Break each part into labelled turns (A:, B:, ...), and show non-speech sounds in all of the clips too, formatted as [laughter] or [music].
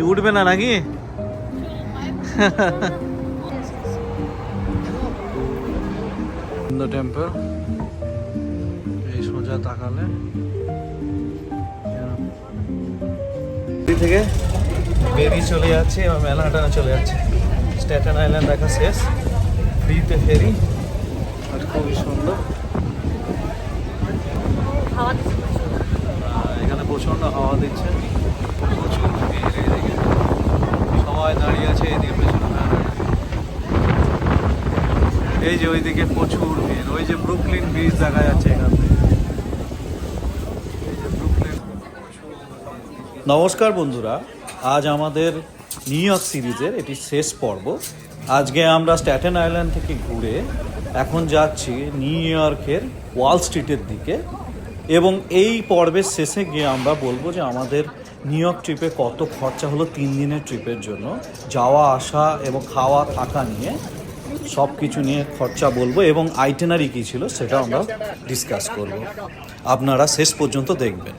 A: কি উঠবে না নাকি? টেম্পল এই সোজা তাকালে। থেকে বেরিয়ে চলে যাচ্ছে এবং মেলাটা চলে যাচ্ছে। স্ট্যাটেন আইল্যান্ড দেখা শেষ। ফ্রিতে ফেরি আর খুবই সুন্দর।
B: হাওয়া দিচ্ছে
A: এখানে প্রচণ্ড হাওয়া দিচ্ছে প্রচুর ভিড় এদিকে সবাই দাঁড়িয়ে আছে পেছনে এই যে ওইদিকে প্রচুর ভিড়, ওই যে ব্রুকলিন ব্রিজ দেখা যাচ্ছে এখান থেকে। নমস্কার বন্ধুরা, আজ আমাদের নিউ ইয়র্ক সিরিজের এটি শেষ পর্ব। আজকে আমরা স্ট্যাটেন আইল্যান্ড থেকে ঘুরে এখন যাচ্ছি নিউ ইয়র্কের ওয়াল স্ট্রিটের দিকে। এবং এই পর্বের শেষে গিয়ে আমরা বলব যে আমাদের নিউ ইয়র্ক ট্রিপে কত খরচা হলো তিন দিনের ট্রিপের জন্য? যাওয়া, আসা এবং খাওয়া, থাকা নিয়ে সব কিছু নিয়ে খরচা বলব এবং আইটেনারি কী ছিল সেটা আমরা ডিসকাস করব। আপনারা শেষ পর্যন্ত দেখবেন।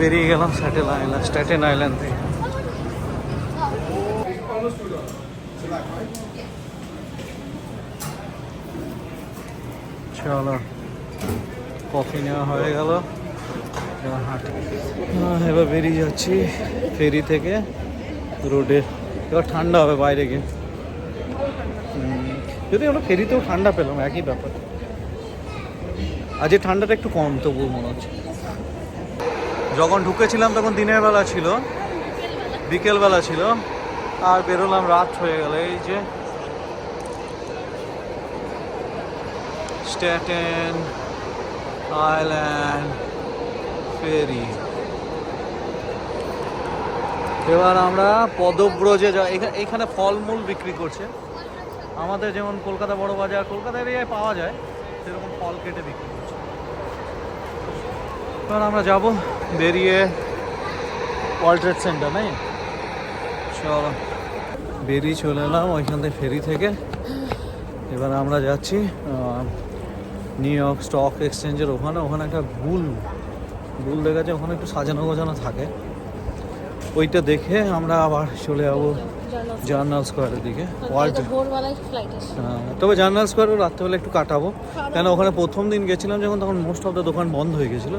A: বেরিয়ে গেলাম স্যাটেল আইল্যান্ড স্ট্যাটেন আইল্যান্ড থেকে। চলো, কফি নেওয়া হয়ে গেল। এবার বেরিয়ে যাচ্ছি ফেরি থেকে রোডে। এবার ঠান্ডা হবে বাইরে গিয়ে। যদি আমরা ফেরিতেও ঠান্ডা পেলাম, একই ব্যাপার। আজকে ঠান্ডাটা একটু কম, তবুও মনে হচ্ছে। যখন ঢুকেছিলাম তখন দিনের বেলা ছিল। বিকেলবেলা ছিল। আর বেরোলাম, রাত হয়ে গেল। এই যে স্ট্যাটেন আইল্যান্ড ফেরি এবার আমরা পদব্রজে যা, এখা- এখানে ফলমূল বিক্রি করছে। আমাদের যেমন কলকাতা বড় বাজার, কলকাতা এরিয়ায় পাওয়া যায়, সেরকম ফল কেটে বিক্রি করছে। এবার আমরা যাব বেরিয়ে ওয়ার্ল্ড ট্রেড সেন্টার নাই চলো। বেরিয়ে চলে এলাম ওইখান থেকে ফেরি থেকে। এবার আমরা যাচ্ছি নিউ ইয়র্ক স্টক এক্সচেঞ্জের ওখানে। ওখানে একটা বুল বুল দেখাচ্ছে ওখানে একটু সাজানো গোছানো থাকে। ওইটা দেখে আমরা আবার চলে যাব জার্নাল স্কোয়ারের দিকে। হ্যাঁ, তবে জার্নাল স্কোয়ারও রাত্রেবেলা একটু কাটাবো। কেন ওখানে প্রথম দিন গেছিলাম যখন তখন মোস্ট অফ দ্য দোকান বন্ধ হয়ে গেছিল।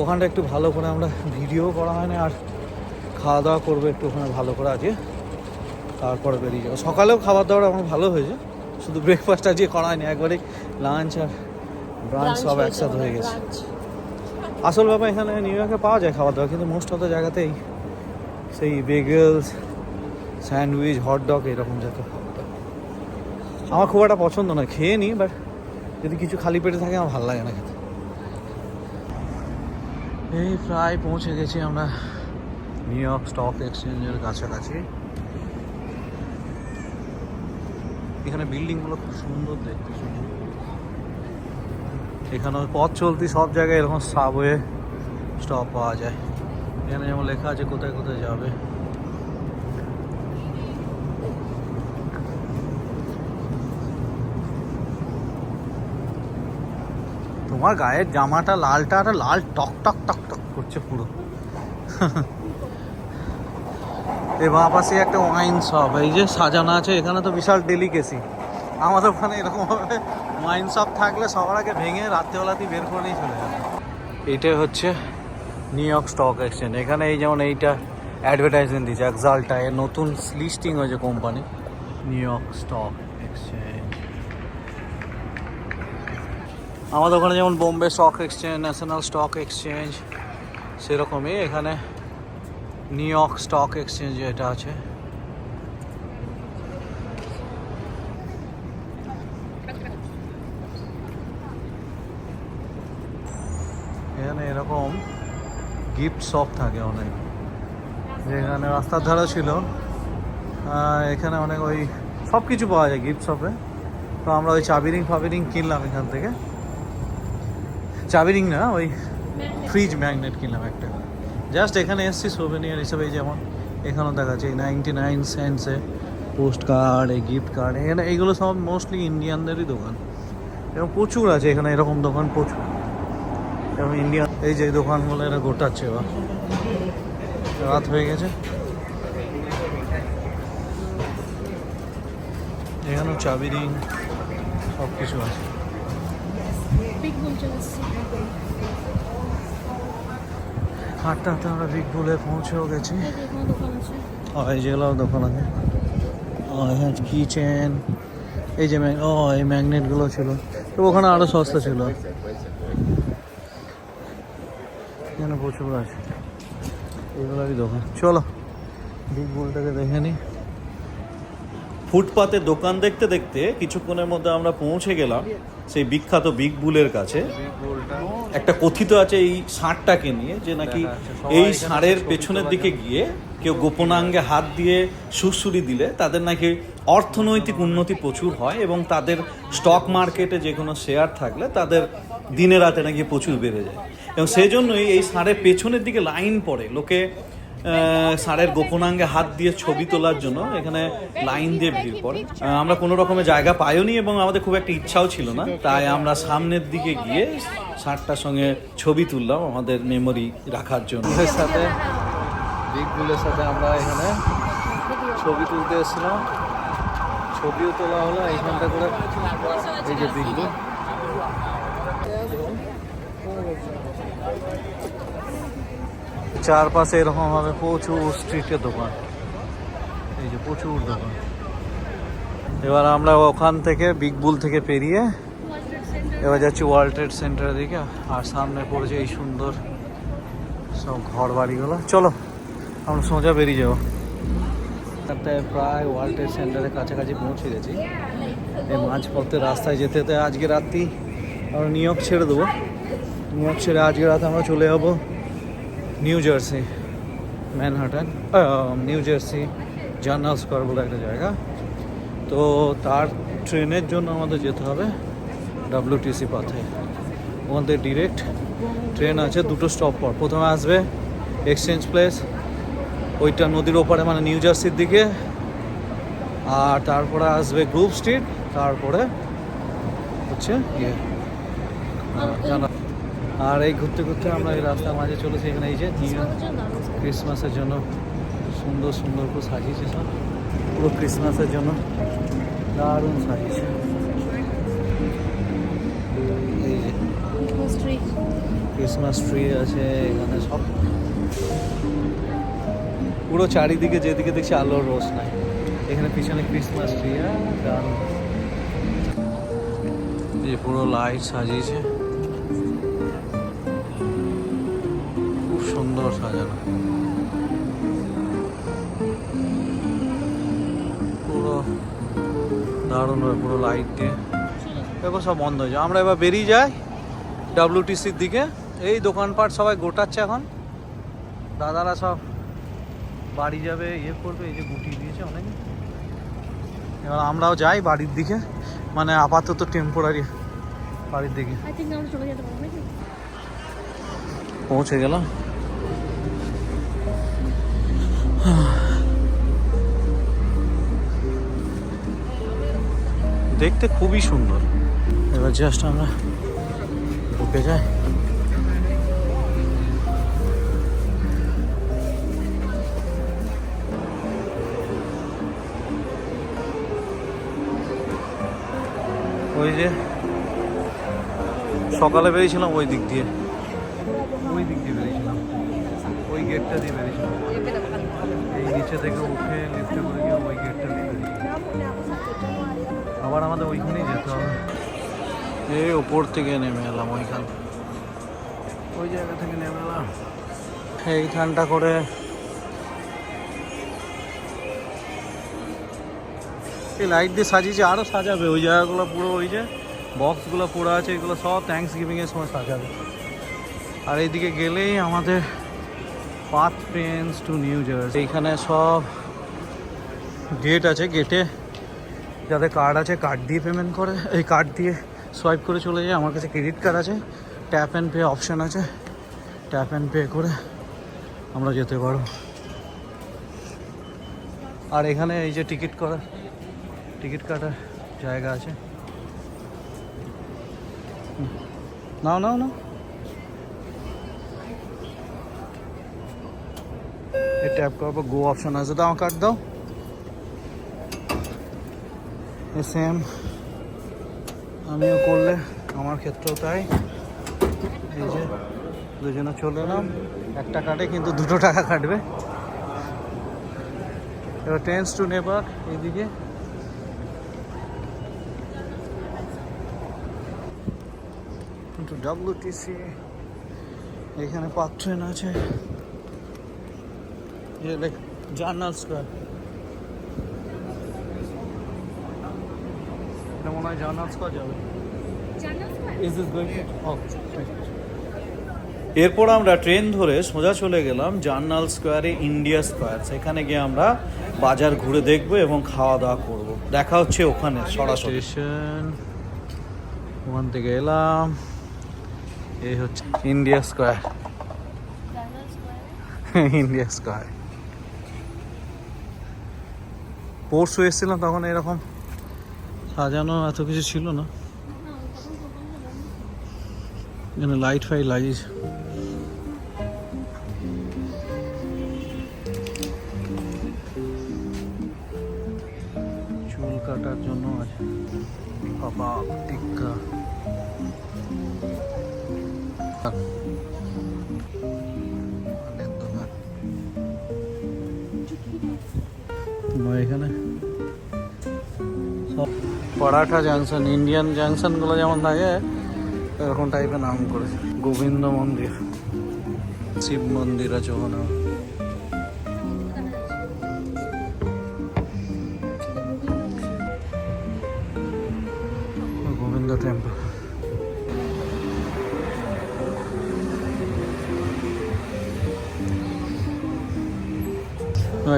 A: ওখানটা একটু ভালো করে আমরা ভিডিও করা হয় না আর খাওয়া দাওয়া করব একটু ওখানে ভালো করে আজকে। তারপরে বেরিয়ে যাব। সকালেও খাবার দাবার আমার ভালো হয়েছে। শুধু ব্রেকফাস্ট আজকে করা হয়নি একবারে লাঞ্চ আর ব্রাঞ্চ সব একসাথে হয়ে গেছে। আসল ব্যাপার এখানে নিউ ইয়র্কে পাওয়া যায় খাবার দাবার কিন্তু মোস্ট অফ দ্য জায়গাতেই সেই বেগেলস স্যান্ডউইচ হটডগ এরকম জাতীয়। আমার খুব একটা পছন্দ নয় খেয়ে নিই বাট যদি কিছু খালি পেটে থাকে আমার ভালো লাগে না খেতে। এই প্রায় পৌঁছে গেছি আমরা নিউ ইয়র্ক স্টক এক্সচেঞ্জের কাছাকাছি। এখানে বিল্ডিংগুলো খুব সুন্দর দেখতে সুন্দর এখানে পথ চলতি সব জায়গায় এরকম সাবওয়ে স্টপ পাওয়া যায়। এখানে যেমন লেখা আছে, কোথায় কোথায় যাবে। তোমার গায়ের জামাটা, লালটা, আর লাল টক টক টক টক করছে পুরো। [laughs] এ পাশে একটা ওয়াইন শপ এই যে সাজানো আছে, এখানে তো বিশাল ডেলিকেসি আমাদের ওখানে এরকম ওয়াইন শপ থাকলে সবার আগে ভেঙে রাত্রেবেলাতেই বের করে নিয়ে চলে যাবে। এইটাই হচ্ছে নিউ ইয়র্ক স্টক এক্সচেঞ্জ এখানে এই যেমন এইটা অ্যাডভার্টাইজমেন্ট দিচ্ছে এক্সাল্টা এর নতুন লিস্টিং হয়েছে company New York stock exchange আমাদের ওখানে যেমন Bombay stock exchange national stock exchange সেরকমই এখানে নিউ ইয়র্ক স্টক এক্সচেঞ্জ এটা আছে। এখানে এরকম গিফট শপ থাকে অনেক। যেখানে রাস্তার ধারা ছিল। এখানে অনেক ওই সব কিছু পাওয়া যায় গিফট শপে তো আমরা ওই চাবিরিং ফাবিরিং কিনলাম এখান থেকে। চাবিরিং না ওই ফ্রিজ ম্যাগনেট কিনলাম একটা। জাস্ট এখানে এসছি সোভেনিয়ার হিসেবে যেমন এখানেও দেখাচ্ছে নাইনটি নাইন সেন্টসে পোস্ট কার্ড এই গিফট কার্ড এখানে এইগুলো সব মোস্টলি ইন্ডিয়ানদেরই দোকান। এবং প্রচুর আছে এখানে, এরকম দোকান প্রচুর। এবং ইন্ডিয়ান এই যে দোকানগুলো এরা গোটাচ্ছে এবার। রাত হয়ে গেছে। এখানেও চাবি রিং সব কিছু আছে
B: বিগ বুল চলে এসেছি
A: হাঁটতে হাঁটতে আমরা বিগ বুলে পৌঁছেও গেছি।
B: এই
A: যেগুলো দোকান আছে। হ্যাঁ কি চেন এই যে ম্যাগ- ও এই ম্যাগনেটগুলো ছিল। তো ওখানে আরও সস্তা ছিল। এখানে প্রচুর আছে। এগুলোরই দোকান। চলো বিগ বুলটাকে দেখে নিই ফুটপাতে দোকান দেখতে দেখতে কিছুক্ষণের মধ্যে আমরা পৌঁছে গেলাম। সেই বিখ্যাত বিগ বুলের কাছে। একটা কথিত আছে এই ষাঁড়টাকে নিয়ে যে নাকি এই ষাঁড়ের পেছনের দিকে গিয়ে কেউ গোপনাঙ্গে হাত দিয়ে সুরসুরি দিলে তাদের নাকি অর্থনৈতিক উন্নতি প্রচুর হয় এবং তাদের স্টক মার্কেটে যে কোনো শেয়ার থাকলে তাদের দিনে রাতে নাকি প্রচুর বেড়ে যায়। এবং সেই জন্যই এই ষাঁড়ের পেছনের দিকে লাইন পড়ে। লোকে ষাঁড়ের গোপনাঙ্গে হাত দিয়ে ছবি তোলার জন্য এখানে লাইন দিয়ে ভিড় পড়ে আমরা কোনো রকমের জায়গা পাইওনি এবং আমাদের খুব একটা ইচ্ছাও ছিল না। তাই আমরা সামনের দিকে গিয়ে ষাঁড়টার সঙ্গে ছবি তুললাম আমাদের মেমোরি রাখার জন্য। সাথে সাথে আমরা এখানে ছবি তুলতে এসেছিলাম। ছবিও তোলা হলো, এইখানটা করে এই যে বুল চারপাশে এরকম ভাবে প্রচুর স্ট্রিটের দোকান। এই যে প্রচুর দোকান। এবার আমরা ওখান থেকে বিগ বুল থেকে পেরিয়ে এবার যাচ্ছি ওয়ার্ল্ড ট্রেড সেন্টারের দিকে, আর সামনে পড়েছে এই সুন্দর সব ঘর বাড়িগুলো চলো, আমরা সোজা বেরিয়ে যাব। তাতে প্রায় ওয়ার্ল্ড ট্রেড সেন্টারের কাছাকাছি পৌঁছে গেছি। এই মাঝপথে রাস্তায় যেতে যেতে আজকে রাত্রি আমরা নিউ ইয়র্ক ছেড়ে দেবো। নিউ ইয়র্ক ছেড়ে আজকে রাতে আমরা চলে যাব New Jersey Manhattan New Jersey Journal Square বলে একটা জায়গা। তো তার ট্রেনের জন্য আমাদের যেতে হবে ডাব্লিউটিসি পথে। ওখান থেকে ডিরেক্ট ট্রেন আছে দুটো স্টপ পর প্রথমে আসবে এক্সচেঞ্জ প্লেস ওইটা নদীর ওপারে মানে নিউ জার্সির দিকে। আর তারপরে আসবে গ্রুপ স্ট্রিট তারপরে হচ্ছে ইয়ে আর এই ঘুরতে ঘুরতে আমরা এই রাস্তার মাঝে চলেছি এখানে এই যে
B: ক্রিসমাসের জন্য
A: সুন্দর সুন্দর করে সাজিয়েছে সব। পুরো ক্রিসমাসের জন্য। দারুণ সাজিয়েছে। এই যে
B: ক্রিসমাস ট্রি
A: আছে এখানে সব। পুরো চারিদিকে যেদিকে দেখছি আলোর রোশ নাই। এখানে পিছনে ক্রিসমাস ট্রি দারুণ। এই পুরো লাইট সাজিয়েছে। সুন্দর সাজানো পুরো দারুণ ভাবে পুরো লাইট দিয়ে। দেখো সব বন্ধ হয়ে যায়। আমরা এবার বেরিয়ে যাই ডাব্লিউটিসির দিকে। এই দোকানপাট সবাই গোটাচ্ছে এখন। দাদারা সব বাড়ি যাবে ইয়ে করবে এই যে গুটি দিয়েছে অনেকে। এবার আমরাও যাই বাড়ির দিকে। মানে আপাতত টেম্পোরারি বাড়ির দিকে। পৌঁছে গেলাম। দেখতে খুবই সুন্দর। এবার জাস্ট আমরা ঢুকে যাই। ওই যে সকালে বেরিয়েছিলাম ওই দিক দিয়ে। ওই দিক দিয়ে বেরিয়েছিলাম। ওই গেটটা দিয়ে বেরিয়েছিলাম। নিচে থেকে উঠে লিফটে করে গিয়ে ওই গেটটা দিয়ে আবার আমাদের ওইখানেই যেতে হবে। এই ওপর থেকে নেমে এলাম ওইখান। ওই জায়গা থেকে নেমে এলাম। এইখানটা করে এই লাইট দিয়ে সাজিয়েছে আরও সাজাবে। ওই জায়গাগুলো পুরো ওই যে বক্সগুলো পুরো আছে এগুলো সব থ্যাংকস গিভিংয়ের সময় সাজাবে। আর এইদিকে গেলেই আমাদের PATH trains to New Jersey. এইখানে সব গেট আছে গেটে যাদের কার্ড আছে কার্ড দিয়ে পেমেন্ট করে। এই কার্ড দিয়ে সোয়াইপ করে চলে যায় আমার কাছে ক্রেডিট কার্ড আছে ট্যাপ অ্যান্ড পে অপশান আছে। ট্যাপ অ্যান্ড পে করে আমরা যেতে পারব। আর এখানে এই যে টিকিট করা টিকিট কাটার জায়গা আছে। নাও নাও নাও। এই ট্যাপ পর গো অপশন আছে। দাও কাট দাও। সেম আমিও করলে, আমার ক্ষেত্রেও তাই। এই যে, দুজনে চলে এলাম। একটা কাটে কিন্তু দুটো টাকা কাটবে। এবার টেন্স টু নেপার এইদিকে। কিন্তু ডাব্লিউটিসি এখানে পাক ট্রেন আছে। জার্নাল স্কোয়ার এটা মনে হয় জার্নাল স্কোয়ার যাবে। ইজ দিস গোয়িং এরপর আমরা ট্রেন ধরে সোজা চলে গেলাম জার্নাল স্কোয়ারে ইন্ডিয়া স্কোয়ার সেখানে গিয়ে আমরা বাজার ঘুরে দেখব এবং খাওয়া দাওয়া করব। দেখা হচ্ছে ওখানে সরাসরি। স্টেশন ওখান থেকে এলাম। এই হচ্ছে ইন্ডিয়া স্কোয়ার ইন্ডিয়া স্কোয়ার পরশু এসেছিলাম, তখন এরকম সাজানো এত কিছু ছিল না। এখানে লাইট ফাইট লাগিয়েছে। চুল কাটার জন্য আছে। বাবা, টিক্কা। এখানে। পরাঠা জাংশন ইন্ডিয়ান জাংশনগুলো যেমন থাকে, এরকম টাইপের নাম করেছে। গোবিন্দ মন্দির, শিব মন্দির আছে ওখানে গোবিন্দ টেম্পল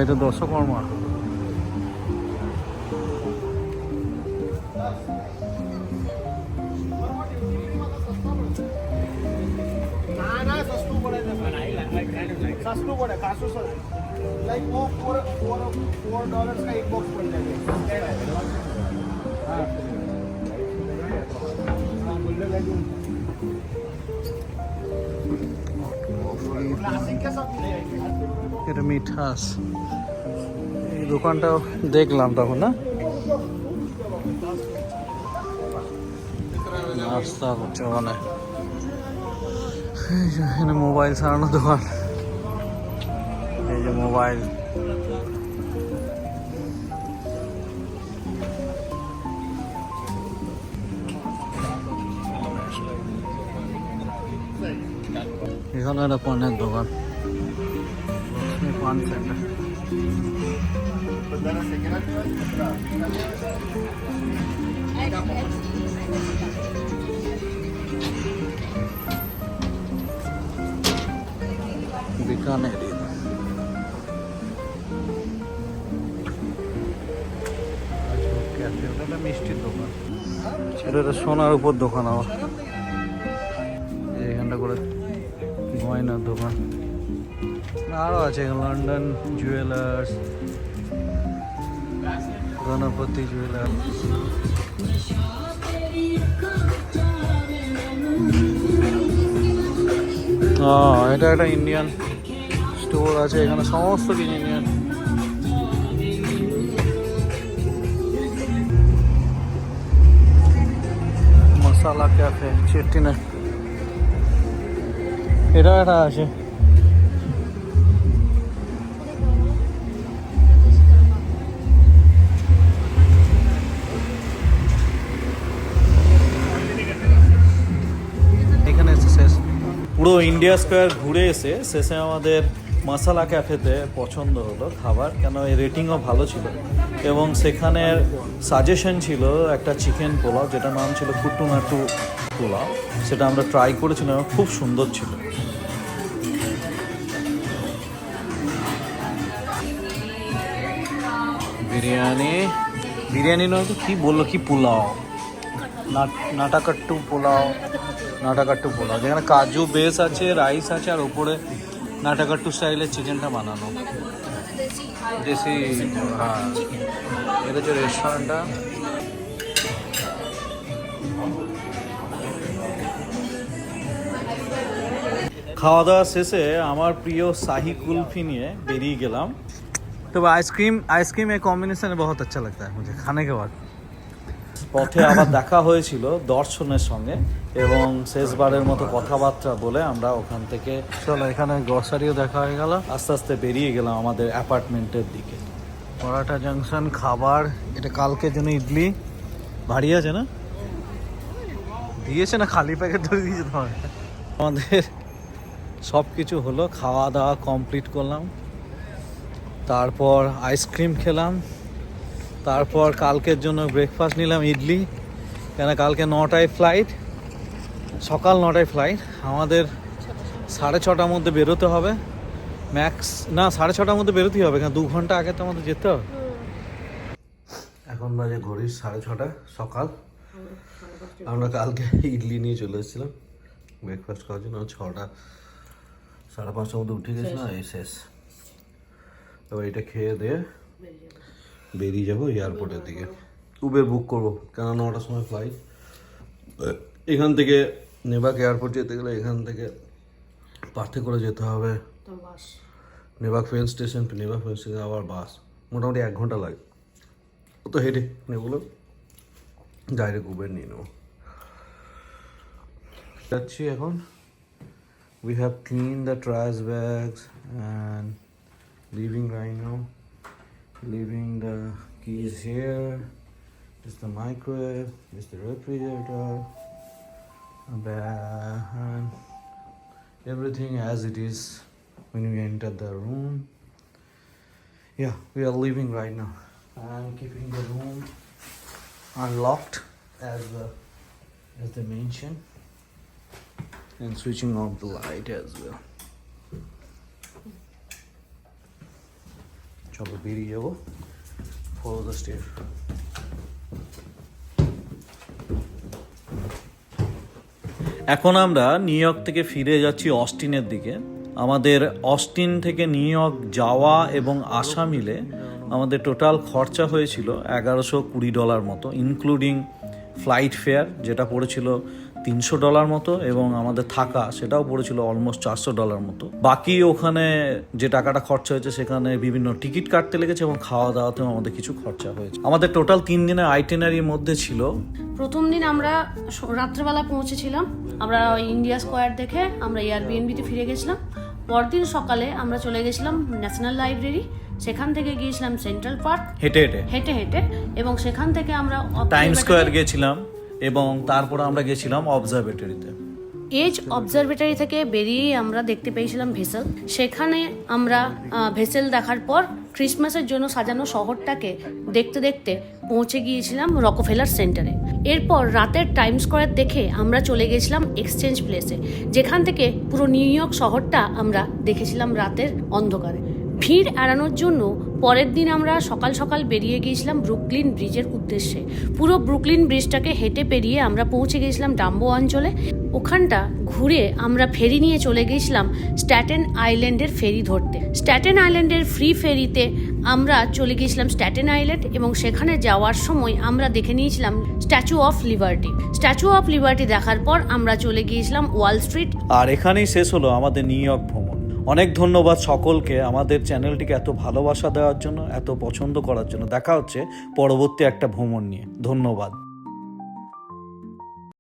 A: এটা দশকর্মা।
C: किलो पड़ा कासो सर लाइक वो फोर फोर फोर डॉलर्स का एक बॉक्स पड़ जाएगा।
A: এটা মিঠাস। এই দোকানটাও দেখলাম তখন, না? নাস্তা করছে মানে। মোবাইল সারানোর দোকান। যে মোবাইল এখানে একটা পানের দোকান লক্ষ্মী পান সেন্টার বিকানেরি মিষ্টির দোকান। এটা একটা সোনার উপর দোকান আবার। এখানটা করে গয়নার দোকান। আরও আছে লন্ডন জুয়েলার্স, গণপতি জুয়েলার্স। এটা একটা ইন্ডিয়ান স্টোর আছে, এখানে সমস্ত কিছু ইন্ডিয়ান মশালা ক্যাফে চেট্টিনা এটা আছে। পুরো ইন্ডিয়া স্কোয়ার ঘুরে এসে শেষে আমাদের মশালা ক্যাফেতে পছন্দ হলো খাবার, কেন রেটিংও ভালো ছিল। এবং সেখানের সাজেশন ছিল একটা চিকেন পোলাও যেটা নাম ছিল কুটুনাটু পোলাও। সেটা আমরা ট্রাই করেছিলাম খুব সুন্দর ছিল। বিরিয়ানি? বিরিয়ানি নয় তো, কী বলল, কি পোলাও? নাটাকাট্টু পোলাও নাটাকাট্টু পোলাও। যেখানে কাজু বেস আছে রাইস আছে, আর উপরে নাটাকাট্টু স্টাইলের চিকেনটা বানানো। দেশি হ্যাঁ এটা হচ্ছে রেস্টুরেন্টটা খাওয়া দাওয়া শেষে আমার প্রিয় শাহি কুলফি নিয়ে বেরিয়ে গেলাম तो आइसक्रीम आइसक्रीम एक कॉम्बिनेशन बहुत अच्छा लगता है मुझे खाने के बाद পথে আবার দেখা হয়েছিল দর্শনের সঙ্গে এবং শেষবারের মতো কথাবার্তা বলে আমরা ওখান থেকে চলো এখানে গ্রসারিও দেখা হয়ে গেল। আস্তে আস্তে বেরিয়ে গেলাম আমাদের অ্যাপার্টমেন্টের দিকে। পরাটা জাংশন খাবার এটা কালকের জন্য ইডলি। ভারী আছে না? দিয়েছে না খালি প্যাকেট ধরে দিয়েছে তোমার? আমাদের সব কিছু হলো খাওয়া দাওয়া কমপ্লিট করলাম। তারপর আইসক্রিম খেলাম। তারপর কালকের জন্য ব্রেকফাস্ট নিলাম ইডলি। কেন কালকে নটায় ফ্লাইট সকাল নটায় ফ্লাইট আমাদের সাড়ে ছটার মধ্যে বেরোতে হবে। ম্যাক্স না, সাড়ে ছটার মধ্যে বেরোতেই হবে, কেন দু ঘণ্টা আগে তো আমাদের যেতে হবে। এখন বাজে ঘড়ির সাড়ে ছটা, সকাল। আমরা কালকে ইডলি নিয়ে চলে এসেছিলাম। ব্রেকফাস্ট করার জন্য ছটা, সাড়ে পাঁচটার মধ্যে উঠে গেছিলাম এই শেষ। এবার এটা খেয়ে দিয়ে বেরিয়ে যাব এয়ারপোর্টের দিকে। উবের বুক করব কেন নটার সময় ফ্লাইট এখান থেকে নেবাক এয়ারপোর্ট যেতে গেলে এখান থেকে পার্থে করে যেতে হবে। Newark train station Newark train station আবার বাস। মোটামুটি এক ঘণ্টা লাগে। ও তো হেঁটে নেবলো ডাইরেক্ট উবের নিয়ে নেব। যাচ্ছি এখন। We have cleaned the trash bags and leaving right now leaving the keys here. Is the microwave. Is the refrigerator. And the- and everything as it is when we enter the room. Yeah we are leaving right now. I'm keeping the room unlocked as the as they mentioned and switching off the light as well. চলো বেরিয়ে যাব follow the step এখন আমরা new York থেকে ফিরে যাচ্ছি অস্টিনের দিকে। আমাদের অস্টিন থেকে নিউ ইয়র্ক যাওয়া এবং আসা মিলে আমাদের টোটাল খরচা হয়েছিল এগারোশো কুড়ি ডলার মতো ইনক্লুডিং ফ্লাইট ফেয়ার যেটা পড়েছিল তিনশো ডলার মতো এবং আমাদের থাকা সেটাও পড়েছিল অলমোস্ট চারশো ডলার মতো। বাকি ওখানে যে টাকাটা খরচা হয়েছে সেখানে বিভিন্ন টিকিট কাটতে লেগেছে এবং খাওয়া দাওয়াতেও আমাদের কিছু খরচা হয়েছে। আমাদের টোটাল তিন দিনের আইটেনারির মধ্যে ছিল।
B: প্রথম দিন আমরা রাত্রেবেলা পৌঁছেছিলাম। আমরা ওই ইন্ডিয়া স্কোয়ার দেখে আমরা এয়ারবিএনবিতে ফিরে গেছিলাম। পরদিন সকালে আমরা চলে গেছিলাম ন্যাশনাল লাইব্রেরি সেখান থেকে গিয়েছিলাম সেন্ট্রাল পার্ক
A: হেঁটে হেঁটে।
B: হেঁটে হেঁটে এবং সেখান থেকে আমরা
A: টাইম স্কোয়ার গেছিলাম এবং তারপর আমরা গেছিলাম অবজারভেটরিতে
B: এজ অবজারভেটরি থেকে বেরিয়ে আমরা দেখতে পেয়েছিলাম ভেসেল। সেখানে আমরা ভেসেল দেখার পর ক্রিসমাসের জন্য সাজানো শহরটাকে দেখতে দেখতে পৌঁছে গিয়েছিলাম রকফেলার সেন্টারে এরপর রাতের টাইম স্কোয়ার দেখে আমরা চলে গেছিলাম এক্সচেঞ্জ প্লেসে যেখান থেকে পুরো নিউ ইয়র্ক শহরটা আমরা দেখেছিলাম রাতের অন্ধকারে। ভিড় এড়ানোর জন্য পরের দিন আমরা সকাল সকাল বেরিয়ে গিয়েছিলাম ব্রুকলিন ব্রিজের উদ্দেশ্যে। পুরো ব্রুকলিন ব্রিজটাকে হেঁটে পেরিয়ে আমরা পৌঁছে গিয়েছিলাম ডাম্বো অঞ্চলে। ওখানটা ঘুরে আমরা ফেরি নিয়ে চলে গিয়েছিলাম স্ট্যাটেন আইল্যান্ডের ফেরি ধরতে। স্ট্যাটেন আইল্যান্ডের ফ্রি ফেরিতে আমরা চলে গিয়েছিলাম স্ট্যাটেন আইল্যান্ড এবং সেখানে যাওয়ার সময় আমরা দেখে নিয়েছিলাম Statue of Liberty. Statue of Liberty দেখার পর আমরা চলে গিয়েছিলাম ওয়াল স্ট্রিট।
A: আর এখানেই শেষ হলো আমাদের নিউ ইয়র্ক ভ্রমণ। অনেক ধন্যবাদ সকলকে আমাদের চ্যানেলটিকে এত ভালোবাসা দেওয়ার জন্য, এত পছন্দ করার জন্য। দেখা হচ্ছে পরবর্তী একটা ভ্রমণ নিয়ে। ধন্যবাদ।